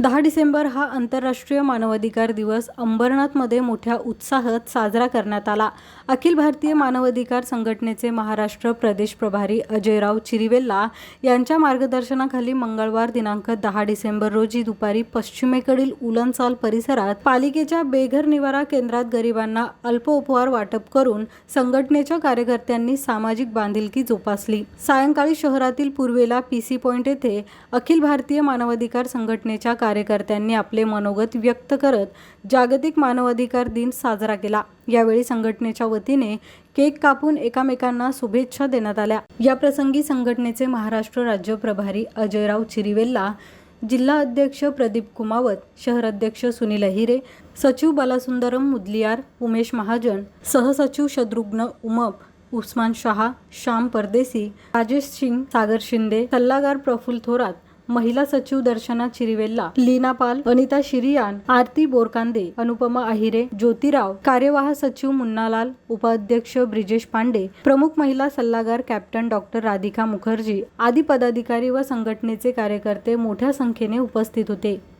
दहा डिसेंबर हा आंतरराष्ट्रीय मानवाधिकार दिवस अंबरनाथमध्ये मोठ्या उत्साहात साजरा करण्यात आला. अखिल भारतीय मानवाधिकार संघटनेचे महाराष्ट्र प्रदेश प्रभारी अजयराव चिरिवेल्ला यांच्या मार्गदर्शनाखाली मंगळवार दिनांक दहा डिसेंबर रोजी दुपारी पश्चिमेकडील उलनसाल परिसरात पालिकेच्या बेघर निवारा केंद्रात गरिबांना अल्प उपहार वाटप करून संघटनेच्या कार्यकर्त्यांनी सामाजिक बांधिलकी जोपासली. सायंकाळी शहरातील पूर्वेला पी सी पॉईंट येथे अखिल भारतीय मानवाधिकार संघटनेच्या कार्यकर्त्यांनी आपले मनोगत व्यक्त करत जागतिक मानवाधिकार दिन साजरा केला. यावेळी संघटनेच्या वतीने केक कापून एकामेकांना शुभेच्छा देण्यात आल्या. याप्रसंगी संघटनेचे महाराष्ट्र राज्य प्रभारी अजयराव चिरिवेल्ला जिल्हा अध्यक्ष प्रदीप कुमावत शहराध्यक्ष सुनील अहिरे सचिव बालासुंदरम मुदलियार उमेश महाजन सहसचिव शत्रुघ्न उमप उस्मान शहा श्याम परदेसी राजेश सिंग सागर शिंदे सल्लागार प्रफुल्ल थोरात महिला सचिव दर्शना चिरिवेल्ला लीना पाल अनिता शिरियान आरती बोरकांदे अनुपमा अहिरे ज्योतिराव कार्यवाह सचिव मुन्नालाल उपाध्यक्ष ब्रिजेश पांडे प्रमुख महिला सल्लागार कॅप्टन डॉक्टर राधिका मुखर्जी आदी पदाधिकारी व संघटनेचे कार्यकर्ते मोठ्या संख्येने उपस्थित होते.